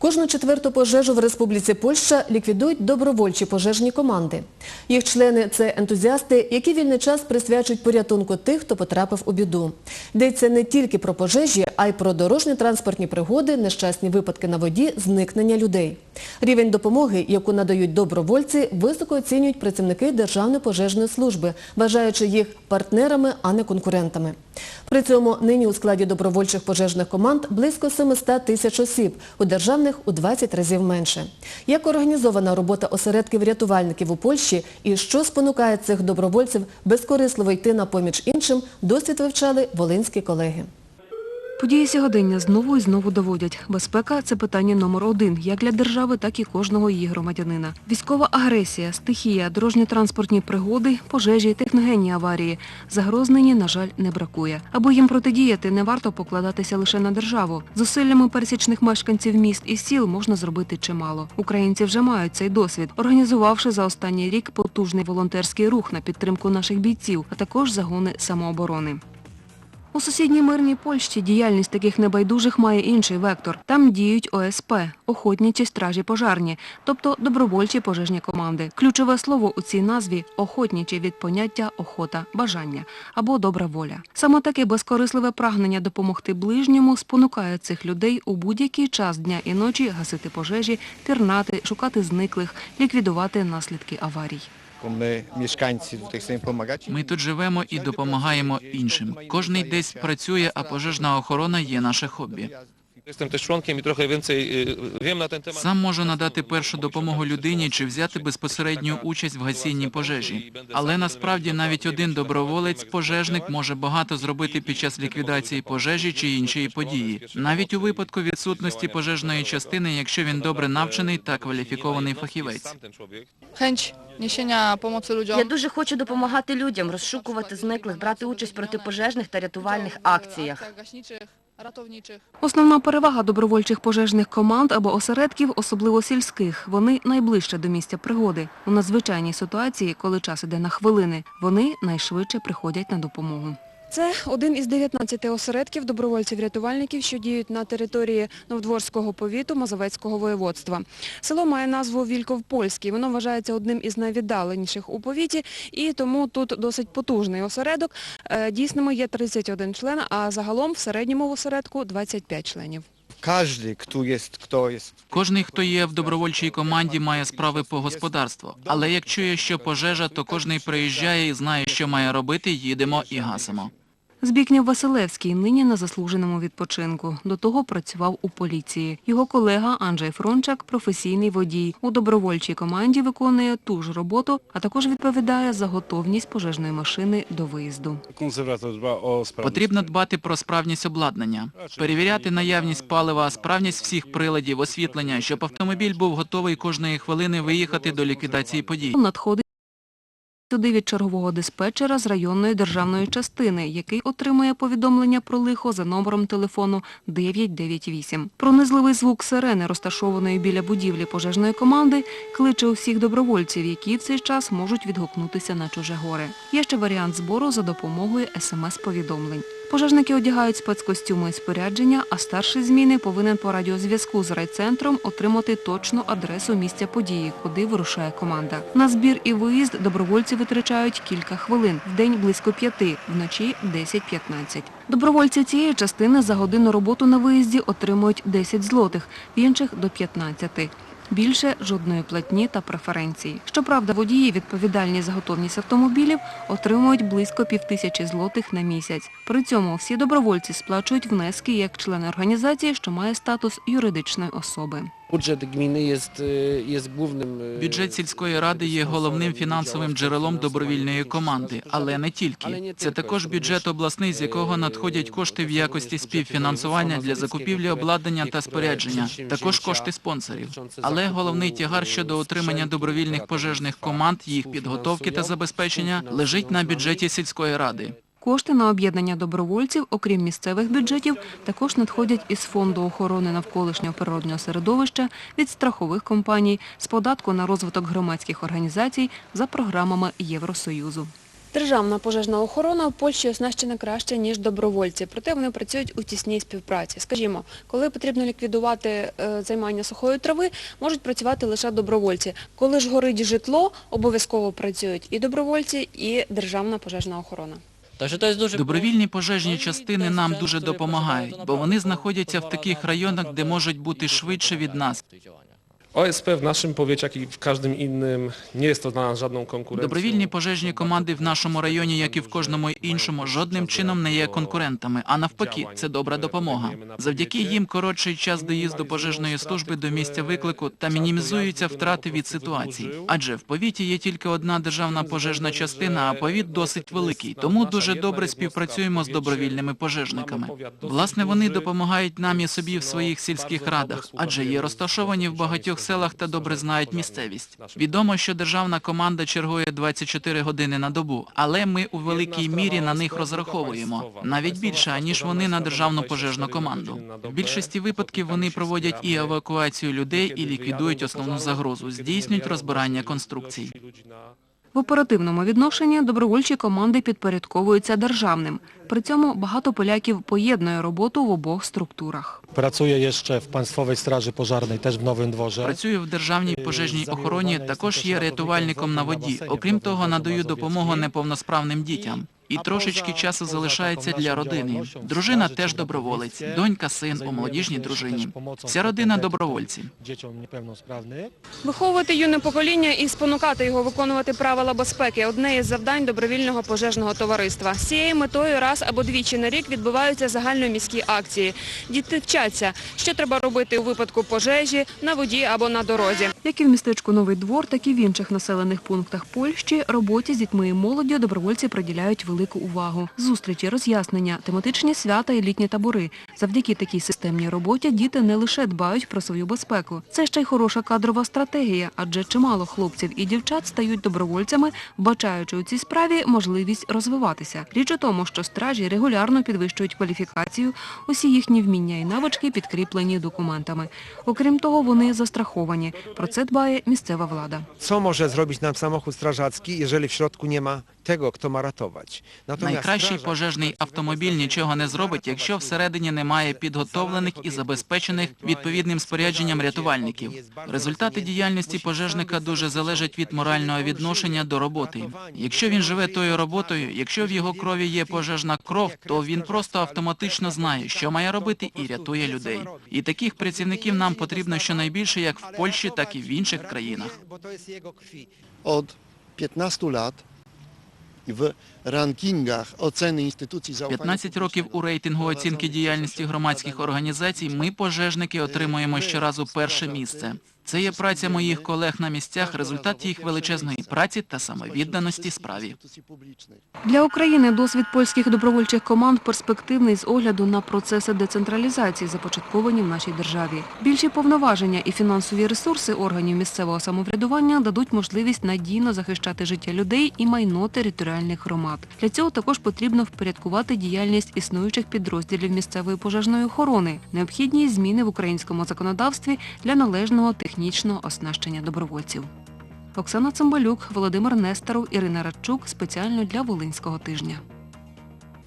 Кожну четверту пожежу в Республіці Польща ліквідують добровольчі пожежні команди. Їх члени – це ентузіасти, які вільний час присвячують порятунку тих, хто потрапив у біду. Йдеться не тільки про пожежі, а й про дорожньо-транспортні пригоди, нещасні випадки на воді, зникнення людей. Рівень допомоги, яку надають добровольці, високо оцінюють працівники Державної пожежної служби, вважаючи їх партнерами, а не конкурентами. При цьому нині у складі добровольчих пожежних команд близько 700 тисяч осіб, у державних у 20 разів менше. Як організована робота осередків рятувальників у Польщі і що спонукає цих добровольців безкорисливо йти на поміч іншим, досвід вивчали волинські колеги. Події сьогодення знову і знову доводять. Безпека – це питання номер один, як для держави, так і кожного її громадянина. Військова агресія, стихія, дорожньо-транспортні пригоди, пожежі, техногенні аварії. Загроз нині, на жаль, не бракує. Аби їм протидіяти, не варто покладатися лише на державу. Зусиллями пересічних мешканців міст і сіл можна зробити чимало. Українці вже мають цей досвід, організувавши за останній рік потужний волонтерський рух на підтримку наших бійців, а також загони самооборони. У сусідній мирній Польщі діяльність таких небайдужих має інший вектор. Там діють ОСП – охотничі стражі пожарні, тобто добровольчі пожежні команди. Ключове слово у цій назві – охотничі від поняття охота, бажання або добра воля. Саме таке безкорисливе прагнення допомогти ближньому спонукає цих людей у будь-який час дня і ночі гасити пожежі, пірнати, шукати зниклих, ліквідувати наслідки аварій. Ми тут живемо і допомагаємо іншим. Кожний десь працює, а пожежна охорона є наше хобі. Jestem też członkiem i trochę więcej y, wiem na ten temat. Сам можу надати першу допомогу людині чи взяти безпосередню участь в гасінні пожежі. Але насправді навіть один доброволець, пожежник, може багато зробити під час ліквідації пожежі чи іншої події. Навіть у випадку відсутності пожежної частини, якщо він добре навчений та кваліфікований фахівець. Sam ten człowiek. chęć niesienia pomocy ludziom. Я дуже хочу допомагати людям, розшукувати зниклих, брати участь в протипожежних та рятувальних акціях. Основна перевага добровольчих пожежних команд або осередків, особливо сільських, вони найближче до місця пригоди. У надзвичайній ситуації, коли час іде на хвилини, вони найшвидше приходять на допомогу. Це один із 19 осередків добровольців-рятувальників, що діють на території Новдворського повіту Мазовецького воєводства. Село має назву Вільков-Польський. Воно вважається одним із найвіддаленіших у повіті, і тому тут досить потужний осередок. Е, Дійсними є 31 член, а загалом в середньому в осередку 25 членів. Кожний, хто є в добровольчій команді, має справи по господарству. Але як чує, що пожежа, то кожний приїжджає і знає, що має робити, їдемо і гасимо. Збікнєв Василевський нині на заслуженому відпочинку. До того працював у поліції. Його колега Анджей Фрончак – професійний водій. У добровольчій команді виконує ту ж роботу, а також відповідає за готовність пожежної машини до виїзду. Потрібно дбати про справність обладнання, перевіряти наявність палива, справність всіх приладів, освітлення, щоб автомобіль був готовий кожної хвилини виїхати до ліквідації подій. Сюди від чергового диспетчера з районної державної частини, який отримує повідомлення про лихо за номером телефону 998. Пронизливий звук сирени, розташованої біля будівлі пожежної команди, кличе усіх добровольців, які в цей час можуть відгукнутися на чуже горе. Є ще варіант збору за допомогою смс-повідомлень. Пожежники одягають спецкостюми і спорядження, а старший зміни повинен по радіозв'язку з райцентром отримати точну адресу місця події, куди вирушає команда. На збір і виїзд добровольці витрачають кілька хвилин, в день близько п'яти, вночі 10-15. Добровольці цієї частини за годину роботу на виїзді отримують 10 злотих, в інших – до 15. Більше жодної платні та преференцій. Щоправда, водії, відповідальні за готовність автомобілів, отримують близько півтисячі злотих на місяць. При цьому всі добровольці сплачують внески як члени організації, що має статус юридичної особи. Budżet gminy jest, y, jest głównym... y, Бюджет сільської ради є головним фінансовим джерелом добровільної команди, але не тільки. Це також бюджет обласний, з якого надходять кошти в якості співфінансування для закупівлі обладнання та спорядження, також кошти спонсорів. Але головний тягар щодо отримання добровільних пожежних команд, їх підготовки та забезпечення лежить на бюджеті сільської ради. Кошти на об'єднання добровольців, окрім місцевих бюджетів, також надходять із Фонду охорони навколишнього природнього середовища, від страхових компаній, з податку на розвиток громадських організацій за програмами Євросоюзу. Державна пожежна охорона в Польщі оснащена краще, ніж добровольці. Проте вони працюють у тісній співпраці. Скажімо, коли потрібно ліквідувати е, займання сухої трави, можуть працювати лише добровольці. Коли ж горить житло, обов'язково працюють і добровольці, і Державна пожежна охорона. Добровільні пожежні частини нам дуже допомагають, бо вони знаходяться в таких районах, де можуть бути швидше від нас. OSP w naszym powiecie, jak i w każdym innym, nie jest to dla nas żadną. Добровільні пожежні команди в нашому районі, як і в кожному іншому, жодним чином не є конкурентами, а навпаки, це добра допомога. Завдяки їм коротший час доїзду пожежної служби до місця виклику та мінімізуються втрати від ситуації. Адже в повіті є тільки одна державна пожежна частина, а повіт досить великий, тому дуже добре співпрацюємо з добровільними пожежниками. Власне, вони допомагають нам і собі в своїх сільських радах, адже є розташовані в багатьох селах та добре знають місцевість. Відомо, що державна команда чергує 24 години на добу, але ми у великій мірі на них розраховуємо, навіть більше, аніж вони на державну пожежну команду. В більшості випадків вони проводять і евакуацію людей, і ліквідують основну загрозу, здійснюють розбирання конструкцій. В оперативному відношенні добровольчі команди підпорядковуються державним. При цьому багато поляків поєднує роботу в обох структурах. Працює ще в Państwowej стражі пожежній, теж в новому дворі. Працюю в державній пожежній охороні, також є рятувальником на воді. Окрім того, надаю допомогу неповносправним дітям. І трошечки часу залишається для родини. Дружина теж доброволець, донька, син у молодіжній дружині. Вся родина добровольці. Виховувати юне покоління і спонукати його виконувати правила безпеки – одне із завдань добровільного пожежного товариства. З цією метою раз або двічі на рік відбуваються загальноміські акції. Діти вчаться, що треба робити у випадку пожежі, на воді або на дорозі. Як і в містечку Новий Двор, так і в інших населених пунктах Польщі роботі з дітьми і молоддю добровольці приділяють велику увагу. Зустрічі, роз'яснення, тематичні свята і літні табори. Завдяки такій системній роботі діти не лише дбають про свою безпеку. Це ще й хороша кадрова стратегія, адже чимало хлопців і дівчат стають добровольцями, вбачаючи у цій справі можливість розвиватися. Річ у тому, що стражі регулярно підвищують кваліфікацію, усі їхні вміння і навички підкріплені документами. Окрім того, вони застраховані. Про це дбає місцева влада. Co może zrobić nam samochód strażacki, jeżeli w środku nie ma tego, kto ma? Найкращий пожежний автомобіль нічого не зробить, якщо всередині немає підготовлених і забезпечених відповідним спорядженням рятувальників. Результати діяльності пожежника дуже залежать від морального відношення до роботи. Якщо він живе тою роботою, якщо в його крові є пожежна кров, то він просто автоматично знає, що має робити і рятує людей. І таких працівників нам потрібно щонайбільше як в Польщі, так і в інших країнах. Od 15 lat w ранкінгах оцени інституцій zaufania 15 років у рейтингу оцінки діяльності громадських організацій ми, пожежники, отримуємо щоразу перше місце. Це є праця моїх колег на місцях, результат їх величезної праці та самовідданості справі. Для України досвід польських добровольчих команд перспективний з огляду на процеси децентралізації, започатковані в нашій державі. Більші повноваження і фінансові ресурси органів місцевого самоврядування дадуть можливість надійно захищати життя людей і майно територіальних громад. Для цього також потрібно впорядкувати діяльність існуючих підрозділів місцевої пожежної охорони, необхідні зміни в українському законодавстві для належного технічного оснащення добровольців. Оксана Цимбалюк, Володимир Нестеров, Ірина Радчук спеціально для Волинського тижня.